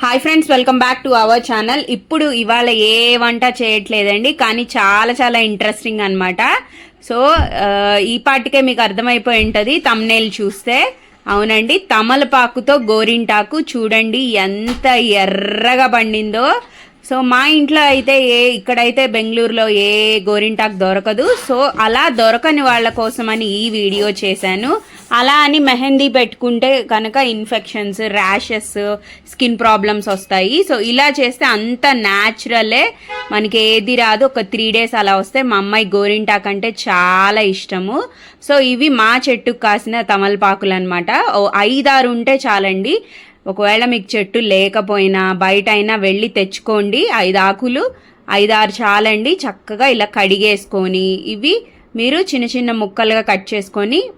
Hi friends welcome back to our channel ఇప్పుడు ఇవాళ ఏ వంట చేయట్లేదండి కానీ చాలా చాలా ఇంట్రెస్టింగ్ అనమాట సో ఈ పాటికే మీకు అర్థమైపోయి ఉంటుంది తమ్నేల్ చూస్తే. అవునండి తమలపాకుతో గోరింటాకు చూడండి ఎంత ఎర్రగా పండిందో. సో మా ఇంట్లో అయితే ఏ ఇక్కడైతే బెంగళూరులో ఏ గోరింటాకు దొరకదు. సో అలా దొరకని వాళ్ళ కోసమని ఈ వీడియో చేశాను. అలా అని మెహందీ పెట్టుకుంటే కనుక ఇన్ఫెక్షన్స్ ర్యాషెస్ స్కిన్ ప్రాబ్లమ్స్ వస్తాయి. సో ఇలా చేస్తే అంత న్యాచురలే మనకి ఏది రాదు. ఒక త్రీ డేస్ అలా వస్తే మా అమ్మాయి గోరింటాకు అంటే చాలా ఇష్టము. సో ఇవి మా చెట్టుకు కాసిన తమలపాకులు అనమాట ఐదారు ఉంటే చాలండి. ఒకవేళ మీకు చెట్టు లేకపోయినా బయట అయినా వెళ్ళి తెచ్చుకోండి. ఐదు ఆకులు ఐదారు చాలండి. చక్కగా ఇలా కడిగేసుకొని ఇవి మీరు చిన్న చిన్న ముక్కలుగా కట్ చేసుకొని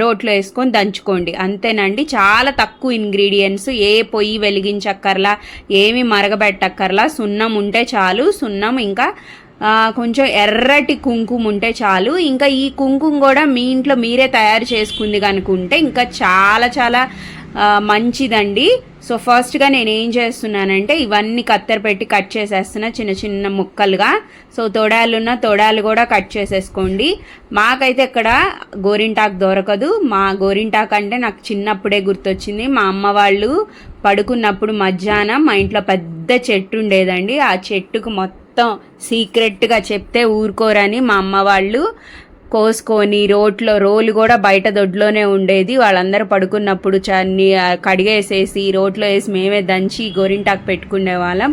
రోట్లో వేసుకొని దంచుకోండి. అంతేనండి చాలా తక్కువ ఇంగ్రీడియంట్స్ ఏ పొయ్యి వెలిగించక్కర్లా ఏమి మరగబెట్టక్కర్లా సున్నం ఉంటే చాలు సున్నం ఇంకా కొంచెం ఎర్రటి కుంకుమ ఉంటే చాలు. ఇంకా ఈ కుంకుమ కూడా మీ ఇంట్లో మీరే తయారు చేసుకుంది కనుకుంటే ఇంకా చాలా చాలా మంచిదండి. సో ఫస్ట్గా నేను ఏం చేస్తున్నానంటే ఇవన్నీ కత్తెర పెట్టి కట్ చేసేస్తున్నా చిన్న చిన్న ముక్కలుగా. సో తొడాలున్న తొడాలు కూడా కట్ చేసేసుకోండి. మాకైతే ఇక్కడ గోరింటాకు దొరకదు. మా గోరింటాకు అంటే నాకు చిన్నప్పుడే గుర్తొచ్చింది. మా అమ్మ వాళ్ళు పడుకున్నప్పుడు మధ్యాహ్నం మా ఇంట్లో పెద్ద చెట్టు ఉండేదండి. ఆ చెట్టుకు మొత్తం సీక్రెట్గా చెప్తే ఊరుకోరని మా అమ్మ వాళ్ళు. కోసుకొని రోట్లో రోలు కూడా బయట దొడ్లోనే ఉండేది. వాళ్ళందరూ పడుకున్నప్పుడు చన్ని కడిగేసేసి రోట్లో వేసి మేమే దంచి గోరింటాకు పెట్టుకునే వాళ్ళం.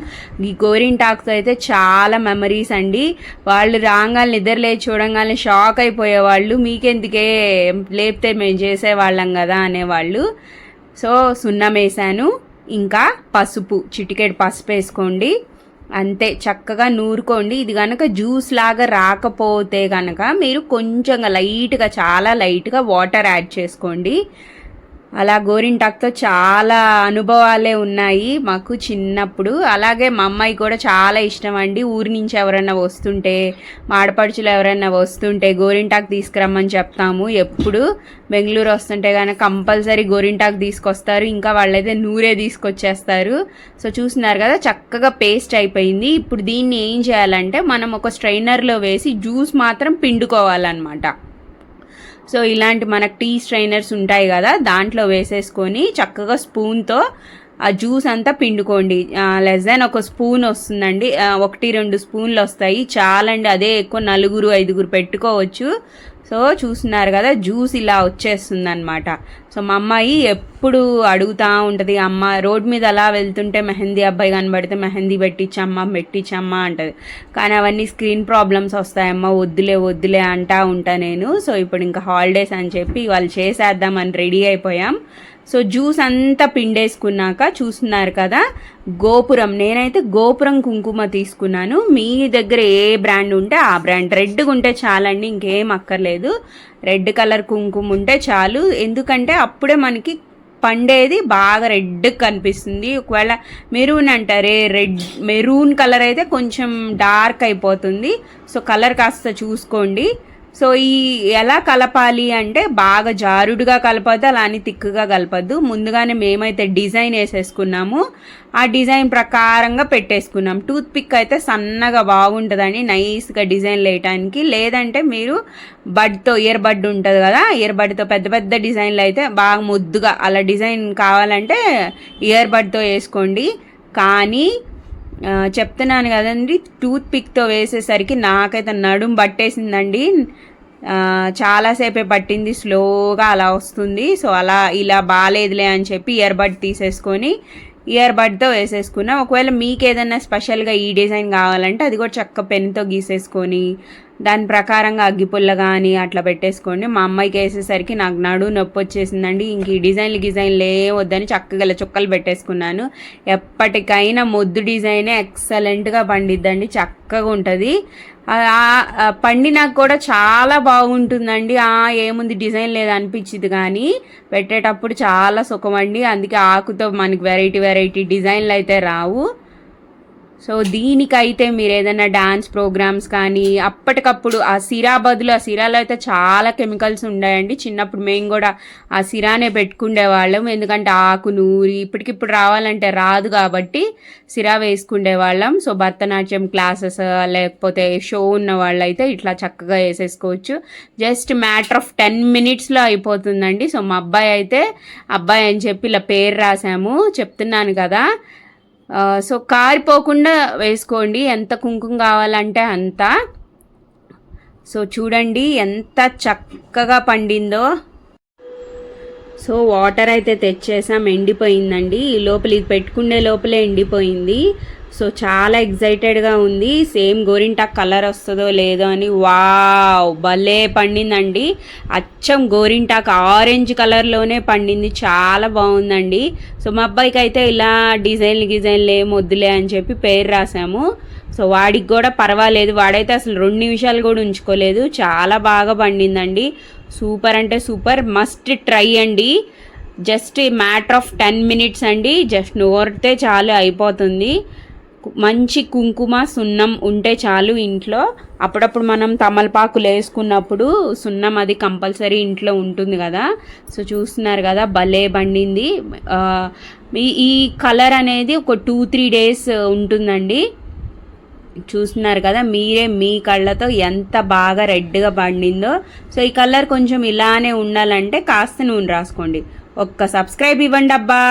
ఈ గోరింటాకుతో అయితే చాలా మెమరీస్ అండి. వాళ్ళు రాగానే నిద్ర చూడగానే చూడంగానే షాక్ అయిపోయేవాళ్ళు. మీకెందుకే లేపితే మేము చేసేవాళ్ళం కదా అనేవాళ్ళు. సో సున్నం వేసాను ఇంకా పసుపు చిటికెడు పసుపు వేసుకోండి. అంతే చక్కగా నూరుకోండి. ఇది కనుక జ్యూస్ లాగా రాకపోతే కనుక మీరు కొంచెంగా లైట్గా చాలా లైట్గా వాటర్ యాడ్ చేసుకోండి. అలా గోరింటాకుతో చాలా అనుభవాలే ఉన్నాయి మాకు చిన్నప్పుడు. అలాగే మా అమ్మాయి కూడా చాలా ఇష్టం అండి. ఊరి నుంచి ఎవరైనా వస్తుంటే మాడపడుచులు ఎవరైనా వస్తుంటే గోరింటాకు తీసుకురమ్మని చెప్తాము. ఎప్పుడు బెంగళూరు వస్తుంటే కనుక కంపల్సరీ గోరింటాకు తీసుకొస్తారు. ఇంకా వాళ్ళైతే నూరే తీసుకొచ్చేస్తారు. సో చూస్తున్నారు కదా చక్కగా పేస్ట్ అయిపోయింది. ఇప్పుడు దీన్ని ఏం చేయాలంటే మనం ఒక స్ట్రైనర్లో వేసి జ్యూస్ మాత్రం పిండుకోవాలన్నమాట. సో ఇలాంటి మనకు టీ స్ట్రైనర్స్ ఉంటాయి కదా దాంట్లో వేసేసుకొని చక్కగా స్పూన్తో ఆ జ్యూస్ అంతా పిండుకోండి. లెస్ దాన్ ఒక స్పూన్ వస్తుందండి. ఒకటి రెండు స్పూన్లు వస్తాయి. చాలండి అదే ఎక్కువ నలుగురు ఐదుగురు పెట్టుకోవచ్చు. సో చూస్తున్నారు కదా జ్యూస్ ఇలా వచ్చేస్తుంది అనమాట సో మా అమ్మాయి ఎప్పుడు అడుగుతూ ఉంటుంది అమ్మ రోడ్ మీద అలా వెళ్తుంటే మెహందీ అబ్బాయి కనబడితే మెహందీ పెట్టించమ్మా పెట్టించమ్మా అంటది. కానీ అవన్నీ స్క్రీన్ ప్రాబ్లమ్స్ వస్తాయమ్మా వద్దులే వద్దులే అంటా ఉంటా నేను. సో ఇప్పుడు ఇంకా హాలిడేస్ అని చెప్పి వాళ్ళు చేసేద్దామని రెడీ అయిపోయాం. సో జ్యూస్ అంతా పిండేసుకున్నాక చూస్తున్నారు కదా గోపురం. నేనైతే గోపురం కుంకుమ తీసుకున్నాను. మీ దగ్గర ఏ బ్రాండ్ ఉంటే ఆ బ్రాండ్. రెడ్గా ఉంటే చాలండి ఇంకేం అక్కర్లేదు. రెడ్ కలర్ కుంకుమ ఉంటే చాలు. ఎందుకంటే అప్పుడే మనకి పండేది బాగా రెడ్ కనిపిస్తుంది. ఒకవేళ మెరూన్ అంటారే రెడ్ మెరూన్ కలర్ అయితే కొంచెం డార్క్ అయిపోతుంది. సో కలర్ కాస్త చూసుకోండి. సో ఈ ఎలా కలపాలి అంటే బాగా జారుడుగా కలపద్దు అలా అని తిక్కుగా కలపద్దు. ముందుగానే మేమైతే డిజైన్ వేసేసుకున్నాము. ఆ డిజైన్ ప్రకారంగా పెట్టేసుకున్నాం. టూత్ పిక్ అయితే సన్నగా బాగుంటుందండి నైస్గా డిజైన్ వేయటానికి. లేదంటే మీరు బడ్తో ఇయర్ బడ్ ఉంటుంది కదా ఇయర్ బడ్తో పెద్ద పెద్ద డిజైన్లు అయితే బాగా ముద్దుగా అలా డిజైన్ కావాలంటే ఇయర్ బడ్తో వేసుకోండి. కానీ చెప్తున్నాను కదండి టూత్ పిక్తో వేసేసరికి నాకైతే నడుం పట్టేసిందండి. చాలాసేపే పట్టింది స్లోగా అలా వస్తుంది. సో అలా ఇలా బాగాలేదులే అని చెప్పి ఇయర్బడ్ తీసేసుకొని ఇయర్ బడ్తో వేసేసుకున్నాం. ఒకవేళ మీకు ఏదైనా స్పెషల్గా ఈ డిజైన్ కావాలంటే అది కూడా చక్క పెన్తో గీసేసుకొని దాని ప్రకారంగా అగ్గిపుల్ల కానీ అట్లా పెట్టేసుకోండి. మా అమ్మాయికి వేసేసరికి నాకు నడు నొప్పి వచ్చేసిందండి. ఇంక ఈ డిజైన్లు గిజైన్లు వద్దని చక్కగా చుక్కలు పెట్టేసుకున్నాను. ఎప్పటికైనా మొద్దు డిజైనే ఎక్సలెంట్గా పండిద్దండి. చక్కగా ఉంటుంది. పండినాక కూడా చాలా బాగుంటుందండి. ఆ ఏముంది డిజైన్ లేదు అనిపించింది కానీ పెట్టేటప్పుడు చాలా సుఖమండి. అందుకే ఆకుతో మనకి వెరైటీ వెరైటీ డిజైన్లు అయితే రావు. సో దీనికైతే మీరు ఏదైనా డాన్స్ ప్రోగ్రామ్స్ కానీ అప్పటికప్పుడు ఆ సిరా బదులు ఆ సిరాలో అయితే చాలా కెమికల్స్ ఉన్నాయండి చిన్నప్పుడు మేము కూడా ఆ సిరానే పెట్టుకుండేవాళ్ళం ఎందుకంటే ఆకు నూరి ఇప్పటికిప్పుడు రావాలంటే రాదు కాబట్టి సిరా వేసుకుండేవాళ్ళం సో భరతనాట్యం క్లాసెస్ లేకపోతే షో ఉన్న వాళ్ళైతే ఇట్లా చక్కగా వేసేసుకోవచ్చు. జస్ట్ మ్యాటర్ ఆఫ్ టెన్ మినిట్స్లో అయిపోతుందండి. సో మా అబ్బాయి అయితే అబ్బాయి అని చెప్పి ఇలా పేరు రాసాము చెప్తున్నాను కదా సో కారిపోకుండా వేసుకోండి. ఎంత కుంకుమ కావాలంటే అంత. సో చూడండి ఎంత చక్కగా పండిందో. సో వాటర్ అయితే తెచ్చేసాం ఎండిపోయిందండి. ఈ లోపల ఇది పెట్టుకునే లోపలే ఎండిపోయింది. సో చాలా ఎగ్జైటెడ్గా ఉంది. సేమ్ గోరింటాక్ కలర్ వస్తుందో లేదో అని వావ్! భలే పండిందండి. అచ్చం గోరింటాకు ఆరెంజ్ కలర్లోనే పండింది. చాలా బాగుందండి. సో మా అబ్బాయికి అయితే ఇలా డిజైన్లు గిజైన్లు ఏం వద్దులే అని చెప్పి పేరు రాసాము. సో వాడికి కూడా పర్వాలేదు. వాడైతే అసలు రెండు నిమిషాలు కూడా ఉంచుకోలేదు. చాలా బాగా పండిందండి. సూపర్ అంటే సూపర్. మస్ట్ ట్రై అండి. Just matter of ten minutes అండి. జస్ట్ నోరితే చాలు అయిపోతుంది. మంచి కుంకుమ సున్నం ఉంటే చాలు ఇంట్లో. అప్పుడప్పుడు మనం తమలపాకులు వేసుకున్నప్పుడు సున్నం అది కంపల్సరీ ఇంట్లో ఉంటుంది కదా. సో చూస్తున్నారు కదా భలే బండింది ఈ- ఈ కలర్ అనేది ఒక టూ త్రీ డేస్ ఉంటుందండి. చూస్తున్నారు కదా మీరే మీ కళ్ళతో ఎంత బాగా రెడ్గా పండిందో. సో ఈ కలర్ కొంచెం ఇలానే ఉండాలంటే కాస్త నూనె రాసుకోండి. ఒక్క సబ్స్క్రైబ్ ఇవ్వండి అబ్బా!